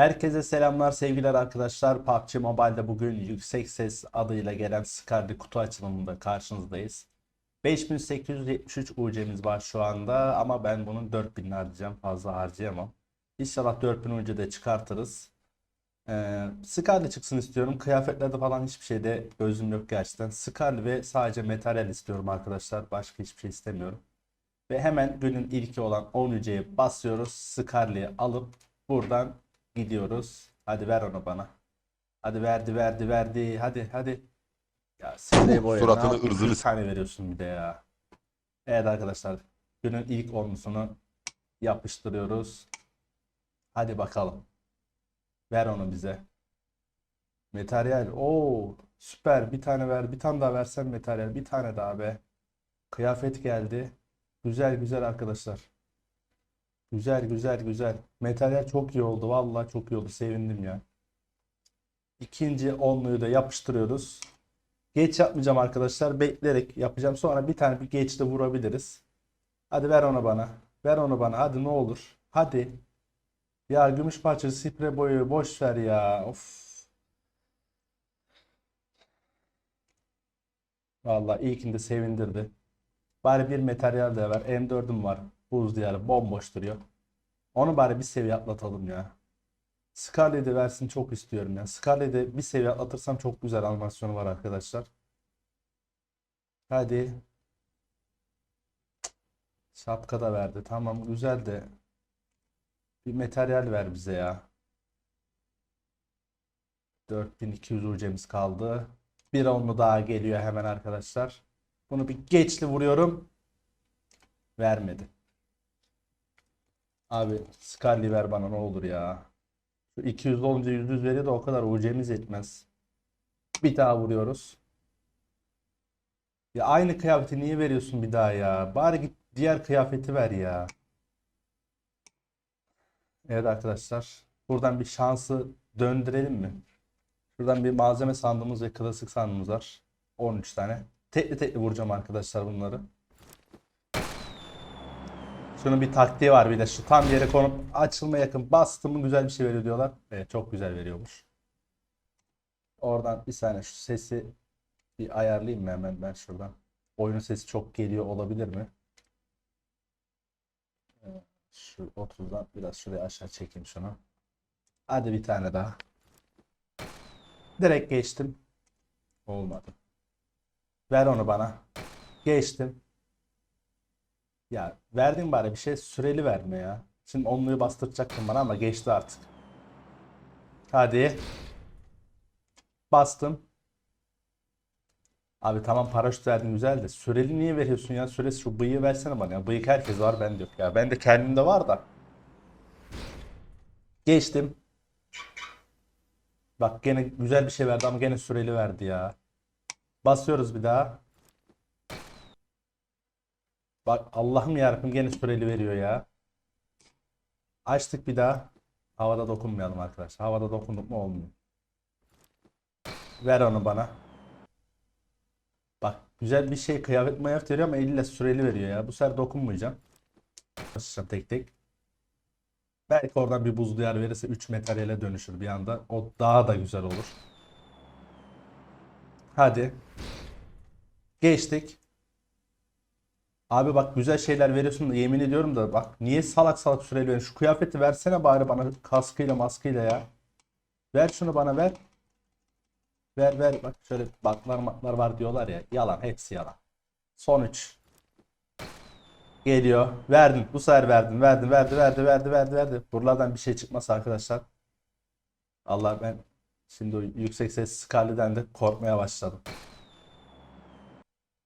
Herkese selamlar sevgiler arkadaşlar. PUBG Mobile'de bugün yüksek ses adıyla gelen Scarlet kutu açılımında karşınızdayız. 5873 UC'miz var şu anda ama ben bunun 4000'ini harcayacağım. Fazla harcayamam. İnşallah 4000 UC de çıkartırız. Ee, Scarlet çıksın istiyorum. Kıyafetlerde falan hiçbir şeyde gözüm yok gerçekten. Scarlet ve sadece materyal istiyorum arkadaşlar. Başka hiçbir şey istemiyorum. Ve hemen günün ilki olan 10 UC'ye basıyoruz. Scarlet'i alıp buradan gidiyoruz. Hadi ver onu bana. Hadi verdi verdi verdi. Hadi hadi. Ya boya. Suratını, ırzını 40 tane veriyorsun bir de ya. Evet arkadaşlar. Günün ilk onlusunu yapıştırıyoruz. Hadi bakalım. Ver onu bize. Materyal. Oo, süper. Bir tane ver. Bir tane daha versen materyal. Bir tane daha be. Kıyafet geldi. Güzel güzel arkadaşlar. Güzel güzel güzel. Materyal çok iyi oldu. Vallahi çok iyi oldu. Sevindim ya. İkinci onluyu da yapıştırıyoruz. Geç yapmayacağım arkadaşlar. Bekleyerek yapacağım. Sonra bir tane bir geç de vurabiliriz. Hadi ver onu bana. Ver onu bana. Hadi ne olur. Hadi. Ya gümüş parçası, sprey boyu boş ver ya. Of. Vallahi ilkinde sevindirdi. Bari bir materyal de var. M4'üm var. Buz diyarı bomboş duruyor. Onu bari bir seviye atlatalım ya. Scarlet'i versin çok istiyorum ya. Scarlet'i bir seviye atlatırsam çok güzel animasyonu var arkadaşlar. Hadi. Şapka da verdi. Tamam güzel de bir materyal ver bize ya. 4200 ucemiz kaldı. Bir onlu daha geliyor hemen arkadaşlar. Bunu bir geçli vuruyorum. Vermedi. Abi Scarlet ver bana ne olur ya. Şu 200 olunca %100 veriyor da o kadar UC'miz yetmez. Bir daha vuruyoruz. Ya aynı kıyafeti niye veriyorsun bir daha ya? Bari git diğer kıyafeti ver ya. Evet arkadaşlar. Buradan bir şansı döndürelim mi? Şuradan bir malzeme sandığımız ve klasik sandığımız var. 13 tane. Tekli tekli vuracağım arkadaşlar bunları. Şunun bir taktiği var bir de şu tam yere konup açılma yakın bastım güzel bir şey veriyor diyorlar. Evet çok güzel veriyormuş. Oradan bir saniye şu sesi bir ayarlayayım mı hemen ben şuradan. Oyunun sesi çok geliyor olabilir mi? Şu 30'dan biraz şuraya aşağı çekeyim şunu. Hadi bir tane daha. Direkt geçtim. Olmadı. Ver onu bana. Geçtim. Ya verdin bari bir şey süreli verme ya. Şimdi onluyu bastıracaktım bana ama geçti artık. Hadi. Bastım. Abi tamam paraşüt verdin güzel de süreli niye veriyorsun ya? Süresi şu bıyığı versene bana ya. Bıyık herkes var ben de yok ya. Ben de kendimde var da. Geçtim. Bak gene güzel bir şey verdi ama gene süreli verdi ya. Basıyoruz bir daha. Bak Allah'ım yarabbim gene süreli veriyor ya. Açtık bir daha. Havada dokunmayalım arkadaşlar. Havada dokunduk mu olmuyor. Ver onu bana. Bak güzel bir şey kıyafet mayafet veriyor ama eliyle süreli veriyor ya. Bu sefer dokunmayacağım. Başlayacağım tek tek. Belki oradan bir buzlu yer verirse 3 materyale dönüşür bir anda. O daha da güzel olur. Hadi. Geçtik. Abi bak güzel şeyler veriyorsun da yemin ediyorum da bak niye salak salak süreli veriyorsun? Şu kıyafeti versene bari bana kaskıyla maskıyla ya. Ver şunu bana ver. Ver ver bak şöyle baklar maklar var diyorlar ya. Yalan hepsi yalan. Son 3. Geliyor. Verdin. Bu sefer verdin. Verdin. Verdi. Verdi. Verdi. Verdi. Verdi. Buralardan bir şey çıkmaz arkadaşlar. Allah ben şimdi o yüksek ses Scarlet'den de korkmaya başladım.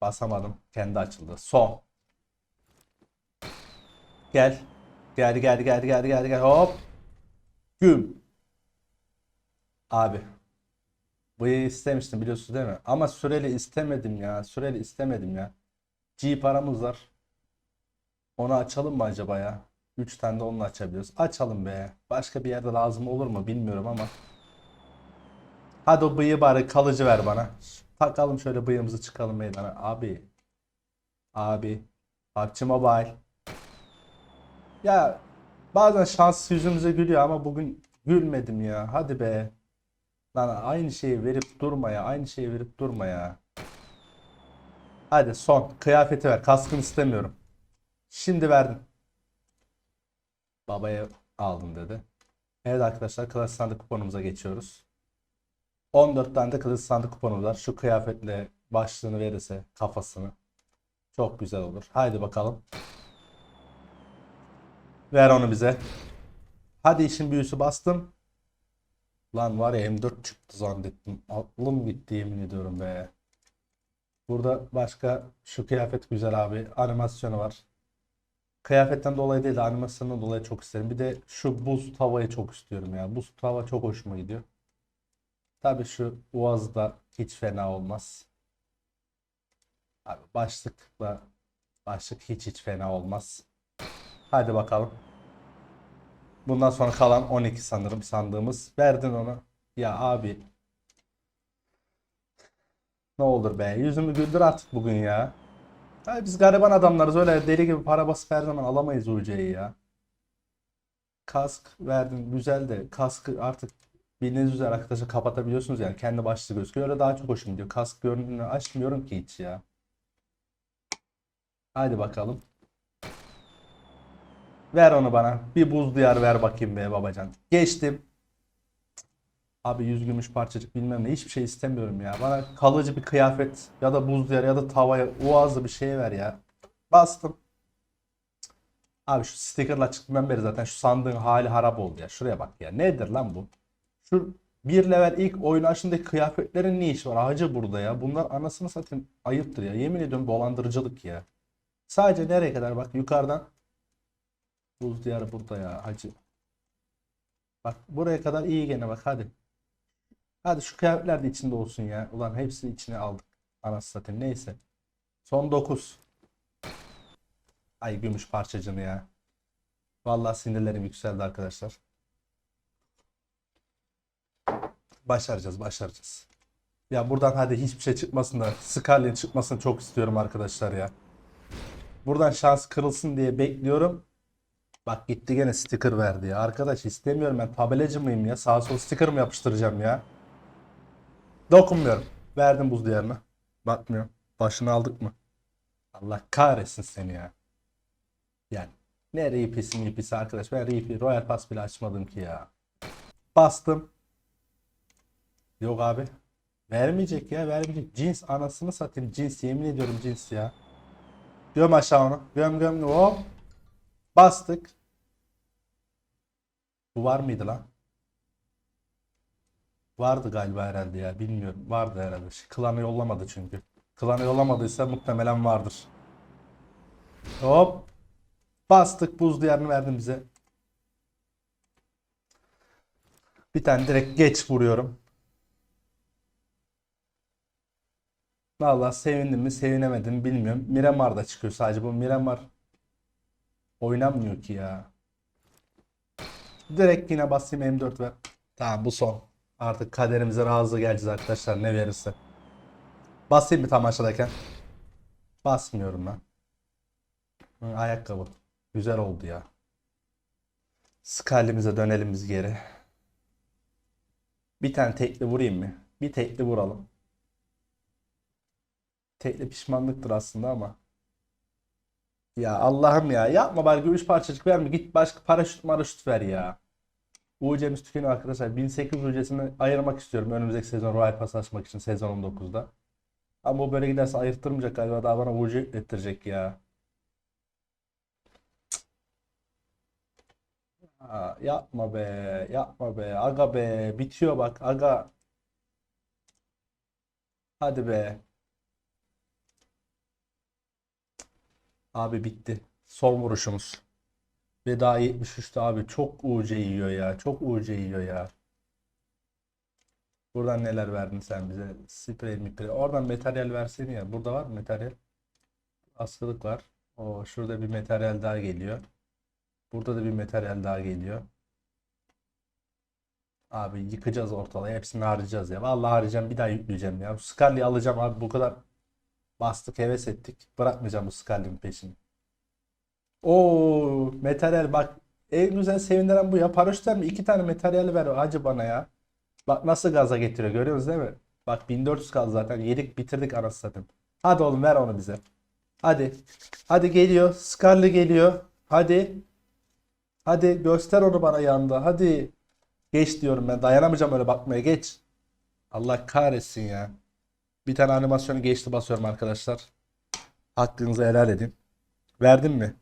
Basamadım. Kendi açıldı. Son. Gel. Gel gel gel gel gel gel. Hop. Güm. Abi. Bıyığı istemiştim biliyorsunuz değil mi? Ama süreli istemedim ya. Süreli istemedim ya. G paramız var. Onu açalım mı acaba ya? 3 tane de onunla açabiliyoruz. Açalım be. Başka bir yerde lazım olur mu bilmiyorum ama. Hadi o bıyığı bari kalıcı ver bana. Takalım şöyle bıyığımızı çıkalım meydana. Abi. Abi. PUBG Mobile. Ya bazen şans yüzümüze gülüyor ama bugün Gülmedim ya. Hadi be. Lan aynı şeyi verip durma ya. Aynı şeyi verip durma ya. Hadi son. Kıyafeti ver. Kaskını istemiyorum. Şimdi verdim. Babaya aldım dedi. Evet arkadaşlar klas sandık kuponumuza geçiyoruz. 14 tane de klas sandık kuponumuz var. Şu kıyafetle başlığını verirse kafasını. Çok güzel olur. Haydi bakalım. Ver onu bize. Hadi işin büyüsü bastım. Lan var ya M4 çıktı zannettim. Aklım gitti yemin ediyorum be. Burada başka şu kıyafet güzel abi. Animasyonu var. Kıyafetten dolayı değil de animasyonundan dolayı çok isterim. Bir de şu buz tavayı çok istiyorum ya. Buz tava çok hoşuma gidiyor. Tabii şu Uaz da hiç fena olmaz. Abi başlıkla başlık hiç hiç fena olmaz. Hadi bakalım. Bundan sonra kalan 12 sanırım sandığımız. Verdin onu. Ya abi. Ne olur be. Yüzümü güldür artık bugün ya. Abi biz gariban adamlarız. Öyle deli gibi para basıp her zaman alamayız UC'yi ya. Kask verdin. Güzel de kaskı artık bildiğiniz üzere arkadaşlar kapatabiliyorsunuz yani. Kendi başlığı gözüküyor. Öyle daha çok hoşuma gidiyor. Kask görünümünü açmıyorum ki hiç ya. Hadi bakalım. Ver onu bana. Bir buz diyar ver bakayım be babacan. Geçtim. Abi yüz gümüş parçacık bilmem ne hiçbir şey istemiyorum ya. Bana kalıcı bir kıyafet ya da buz diyar ya da tavaya uazlı bir şey ver ya. Bastım. Abi şu stickerla çıktığından beri zaten şu sandığın hali harap oldu ya. Şuraya bak ya. Nedir lan bu? Şu bir level ilk oyun açındaki kıyafetlerin ne işi var? Hacı burada ya. Bunlar anasını satayım ayıptır ya. Yemin ediyorum dolandırıcılık ya. Sadece nereye kadar bak yukarıdan Buz diyarı burada ya hacı. Bak buraya kadar iyi gene bak hadi. Hadi şu kıyafetler de içinde olsun ya. Ulan hepsi içine aldık. Anasını satayım neyse. Son 9. Ay gümüş parçacını ya. Vallahi sinirlerim yükseldi arkadaşlar. Başaracağız başaracağız. Ya buradan hadi hiçbir şey çıkmasın da Scarlet çıkmasını çok istiyorum arkadaşlar ya. Buradan şans kırılsın diye bekliyorum. Bak gitti gene sticker verdi ya. Arkadaş istemiyorum ben tabelacı mıyım ya? Sağa sola sticker mı yapıştıracağım ya? Dokunmuyorum. Verdim buz diyarına. Bakmıyorum. Başını aldık mı? Allah kahretsin seni ya. Yani ne RP'si MP'si arkadaş. Ben RP Royal Pass bile açmadım ki ya. Bastım. Yok abi. Vermeyecek ya vermeyecek. Cins anasını satayım. Cins yemin ediyorum cins ya. Göm aşağı onu. Göm göm. Hop. Bastık. Bu var mıydı lan? Vardı galiba herhalde ya. Bilmiyorum. Vardı herhalde. Şey, Klanı yollamadı çünkü. Klanı yollamadıysa muhtemelen vardır. Hop. Bastık. Buz diyarını verdim bize. Bir tane direkt geç vuruyorum. Vallahi sevindim mi sevinemedim mi bilmiyorum. Miramar da çıkıyor sadece. Bu Miramar oynanmıyor ki ya. Direkt yine basayım M4 ver. Tamam bu son. Artık kaderimize razı geleceğiz arkadaşlar ne verirse. Basayım mı tam aşağıdayken? Basmıyorum. Hı, ayakkabı. Güzel oldu ya. Skalimize dönelim biz geri. Bir tane tekli vurayım mı? Bir tekli vuralım. Tekli pişmanlıktır aslında ama. Ya Allah'ım ya yapma bari gümüş parçacık verme git başka paraşüt maraşüt ver ya. UC'miz tükeniyor arkadaşlar. 1800 UC'sini ayırmak istiyorum önümüzdeki sezon Royal Pass açmak için sezon 19'da. Ama bu böyle giderse ayırttırmayacak galiba daha bana UC ettirecek ya. Aa, yapma be yapma be aga be bitiyor bak aga. Hadi be. Abi bitti. Son vuruşumuz. Ve daha 73'te abi çok UC yiyor ya. Çok UC yiyor ya. Buradan neler verdin sen bize? Sprey miprey. Oradan materyal versene ya. Burada var mı materyal? Askılık var. O şurada bir materyal daha geliyor. Burada da bir materyal daha geliyor. Abi yıkacağız ortalığı. Hepsini harcayacağız ya. Vallahi harcayacağım. Bir daha yükleyeceğim ya. Bu Scully'yi alacağım abi. Bu kadar bastık heves ettik. Bırakmayacağım bu Scully'nin peşini. Oo, materyal bak En güzel sevindiren bu ya. Paraşütten mi? İki tane materyal ver acı bana ya. Bak nasıl gaza getiriyor görüyorsunuz değil mi? Bak 1400 kaldı zaten. Yedik bitirdik anasını satayım. Hadi oğlum ver onu bize. Hadi. Hadi geliyor. Scarlet geliyor. Hadi. Hadi göster onu bana yanda. Hadi. Geç diyorum ben. Dayanamayacağım öyle bakmaya. Geç. Allah kahretsin ya. Bir tane animasyonu geçti basıyorum arkadaşlar. Hakkınızı helal edin. Verdin mi?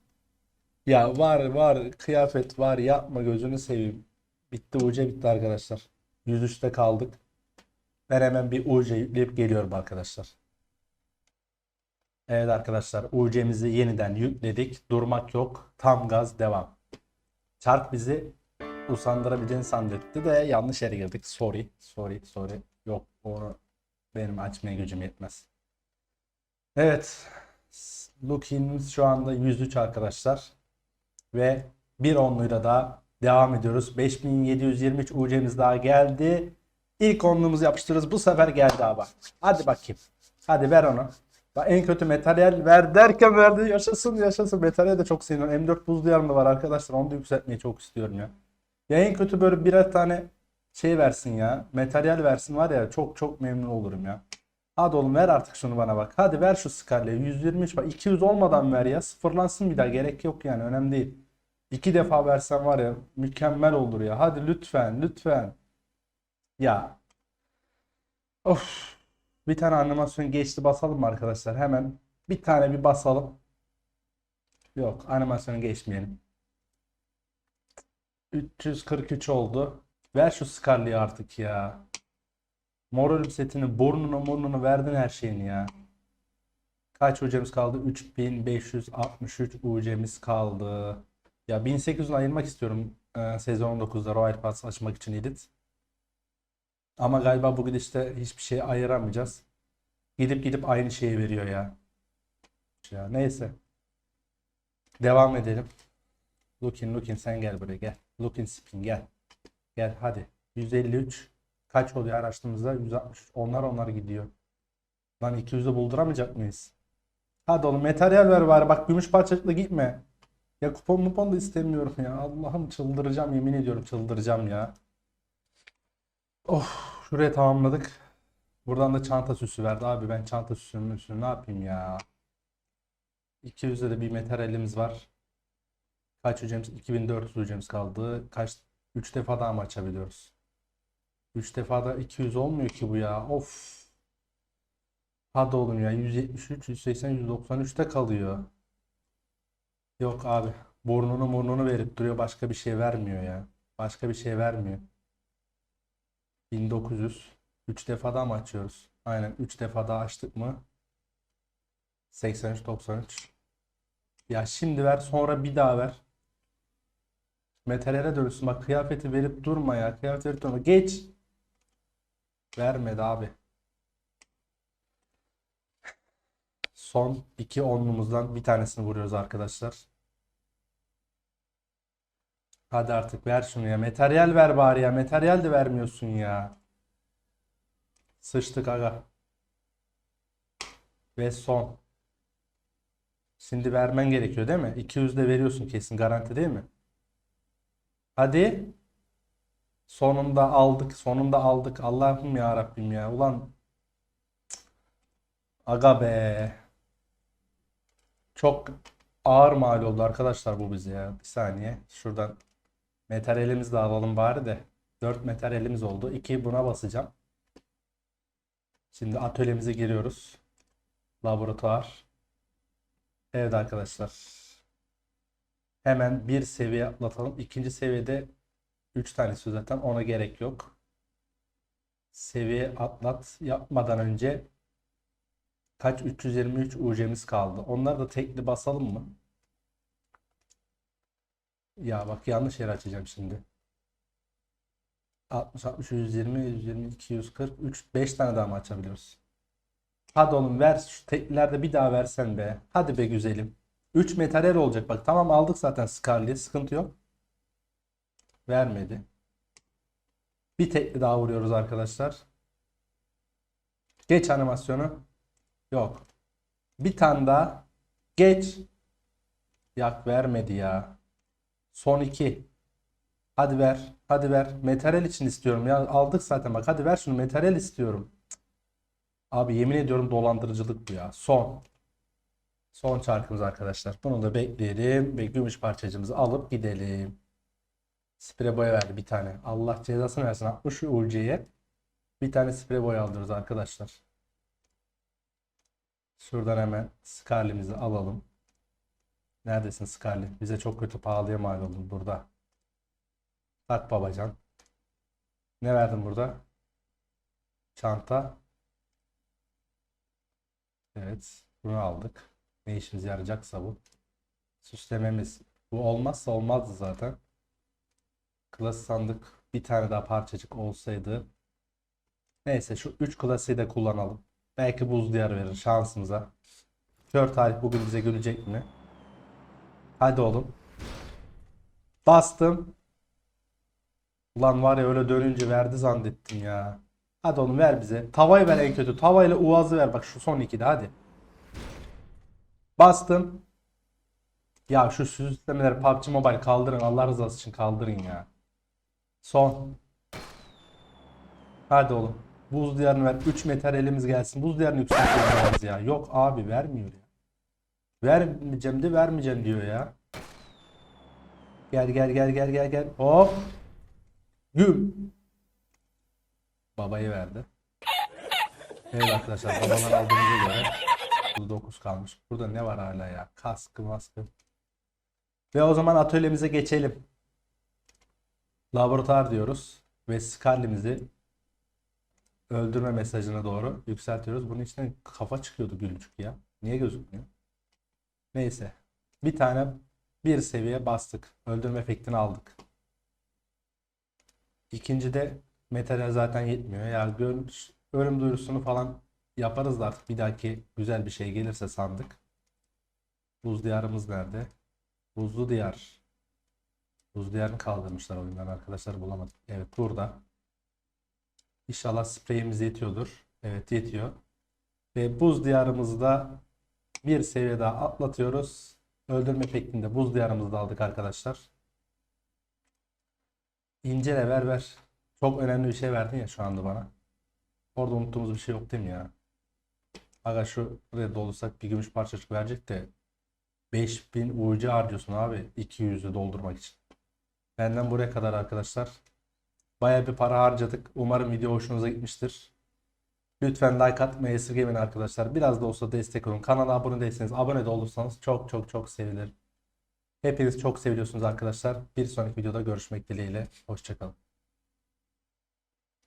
Ya var var kıyafet var yapma gözünü seveyim. Bitti UC bitti arkadaşlar. 103'te kaldık. Ben hemen bir UC yükleyip geliyorum arkadaşlar. Evet arkadaşlar UC'mizi yeniden yükledik. Durmak yok. Tam gaz devam. Çark bizi usandırabileceğini zannetti de yanlış yere girdik. Sorry. Sorry. Sorry. Yok onu benim açmaya gücüm yetmez. Evet. Looking'imiz şu anda 103 arkadaşlar. Ve bir onluyla da devam ediyoruz. 5723 UC'miz daha geldi. İlk onluğumuzu yapıştırırız. Bu sefer geldi abi. Hadi bakayım. Hadi ver onu. Bak en kötü materyal ver derken verdi. Yaşasın yaşasın. Materyal de çok seviyorum. M4 buzlu yarım da var arkadaşlar. Onu da yükseltmeyi çok istiyorum ya. Ya en kötü böyle birer tane şey versin ya. Materyal versin var ya çok çok memnun olurum ya. Hadi oğlum ver artık şunu bana bak. Hadi ver şu Scarlet'i. 123 bak 200 olmadan ver ya. Sıfırlansın bir daha. Gerek yok yani. Önemli değil. İki defa versen var ya mükemmel olur ya. Hadi lütfen lütfen. Ya. Of. Bir tane animasyon geçti basalım arkadaşlar? Hemen bir tane bir basalım. Yok animasyonu geçmeyelim. 343 oldu. Ver şu Scarlet'i artık ya. Moral setini burnunu burnunu verdin her şeyini ya. Kaç UC'miz kaldı? 3563 UC'miz kaldı. Ya 1800'ünü ayırmak istiyorum e, sezon 19'da Royal Pass açmak için edit. Ama galiba bu gidişte hiçbir şey ayıramayacağız. Gidip gidip aynı şeyi veriyor ya. Ya neyse. Devam edelim. Lookin Lookin sen gel buraya gel. Lookin Spin gel. Gel hadi. 153 kaç oluyor araçtığımızda? 163. Onlar onlar gidiyor. Lan 200'ü bulduramayacak mıyız? Hadi oğlum materyal ver bari. Bak gümüş parçacıkla gitme. Ya kupon mupon da istemiyorum ya. Allah'ım çıldıracağım yemin ediyorum çıldıracağım ya. Of şuraya tamamladık. Buradan da çanta süsü verdi. Abi ben çanta süsünün üstünü ne yapayım ya. 200'de de bir materyalimiz var. Kaç hocamız? 2400 hocamız kaldı. Kaç? 3 defa daha mı açabiliyoruz? 3 defa da 200 olmuyor ki bu ya. Of. Hadi oğlum ya. 173, 180, 193'te kalıyor. Yok abi. Burnunu burnunu verip duruyor. Başka bir şey vermiyor ya. Başka bir şey vermiyor. 1900. 3 defa daha mı açıyoruz? Aynen 3 defa daha açtık mı? 83 93. Ya şimdi ver sonra bir daha ver. Materyale dönüşsün. Bak kıyafeti verip durma ya. Kıyafeti verip durma. Geç. Vermedi abi. Son iki onlumuzdan bir tanesini vuruyoruz arkadaşlar. Hadi artık ver şunu ya. Materyal ver bari ya. Materyal de vermiyorsun ya. Sıçtık aga. Ve son. Şimdi vermen gerekiyor değil mi? 200 de veriyorsun kesin garanti değil mi? Hadi. Sonunda aldık. Sonunda aldık. Allah'ım ya Rabbim ya. Ulan. Aga be. Çok ağır mal oldu arkadaşlar bu bize ya. Bir saniye. Şuradan materyalimizi de alalım bari de. 4 materyalimiz oldu. 2 buna basacağım. Şimdi atölyemize giriyoruz. Laboratuvar. Evet arkadaşlar. Hemen bir seviye atlatalım. İkinci seviyede 3 tanesi zaten ona gerek yok. Seviye atlat yapmadan önce kaç 323 UC'miz kaldı. Onları da tekli basalım mı? Ya bak yanlış yer açacağım şimdi. 60, 60, 120, 120, 240, 3, 5 tane daha mı açabiliyoruz? Hadi oğlum ver şu teklilerde bir daha versen be. Hadi be güzelim. 3 materyal olacak bak. Tamam aldık zaten Scarlet'i. Sıkıntı yok. Vermedi. Bir tekli daha vuruyoruz arkadaşlar. Geç animasyonu. Yok. Bir tane daha. Geç. Yak vermedi ya. Son 2. Hadi ver. Hadi ver. Materyal için istiyorum ya. Aldık zaten bak. Hadi ver şunu. Materyal istiyorum. Abi yemin ediyorum dolandırıcılık bu ya. Son. Son çarkımız arkadaşlar. Bunu da bekleyelim. Ve gümüş parçacığımızı alıp gidelim. Sprey boya verdi bir tane. Allah cezasını versin. 60 UC'ye bir tane sprey boya alıyoruz arkadaşlar. Şuradan hemen Scarlet'imizi alalım. Neredesin Scarlet? Bize çok kötü pahalıya mal oldun burada. Tak babacan. Ne verdin burada? Çanta. Evet. Bunu aldık. Ne işimize yarayacaksa bu. Süslememiz. Bu olmazsa olmazdı zaten. Klas sandık bir tane daha parçacık olsaydı. Neyse şu 3 klasiği de kullanalım. Belki buz diyar verir şansımıza. Kör tarih bugün bize gülecek mi? Hadi oğlum. Bastım. Ulan var ya öyle dönünce verdi zannettim ya. Hadi oğlum ver bize. Tavayı ver en kötü. Tavayla uvazı ver. Bak şu son ikide hadi. Bastım. Ya şu süslemeleri PUBG Mobile kaldırın. Allah rızası için kaldırın ya. Son. Hadi oğlum. Buz diyarını ver. 3 metre elimiz gelsin. Buz diyarını yükselteceğiz ya. Yok abi vermiyor ya. Vermeyeceğim de vermeyeceğim diyor ya. Gel gel gel gel gel gel. Hop. Güm. Babayı verdi. Evet arkadaşlar babadan aldığımıza göre 9 kalmış. Burada ne var hala ya? Kaskı maskı. Ve o zaman atölyemize geçelim. Laboratuvar diyoruz. Ve Scarlet'imizi öldürme mesajına doğru yükseltiyoruz. Bunun içinden kafa çıkıyordu gülücük ya. Niye gözükmüyor? Neyse. Bir tane bir seviye bastık. Öldürme efektini aldık. İkincide materyal zaten yetmiyor. Yani görüş, ölüm duyurusunu falan yaparız da artık bir dahaki güzel bir şey gelirse sandık. Buz diyarımız nerede? Buzlu diyar. Buz diyarını kaldırmışlar oyundan arkadaşlar bulamadık. Evet burada. İnşallah spreyimiz yetiyordur. Evet yetiyor. Ve buz diyarımızda bir seviye daha atlatıyoruz. Öldürme efektinde buz diyarımızı da aldık arkadaşlar. İncele ver ver. Çok önemli bir şey verdin ya şu anda bana. Orada unuttuğumuz bir şey yok değil mi ya? Aga şu red olursak bir gümüş parçacık verecek de 5000 UC harcıyorsun abi 200'ü doldurmak için. Benden buraya kadar arkadaşlar. Baya bir para harcadık. Umarım video hoşunuza gitmiştir. Lütfen like atmayı esirgemeyin arkadaşlar. Biraz da olsa destek olun. Kanala abone değilseniz abone de olursanız çok çok çok sevinirim. Hepiniz çok seviyorsunuz arkadaşlar. Bir sonraki videoda görüşmek dileğiyle. Hoşçakalın.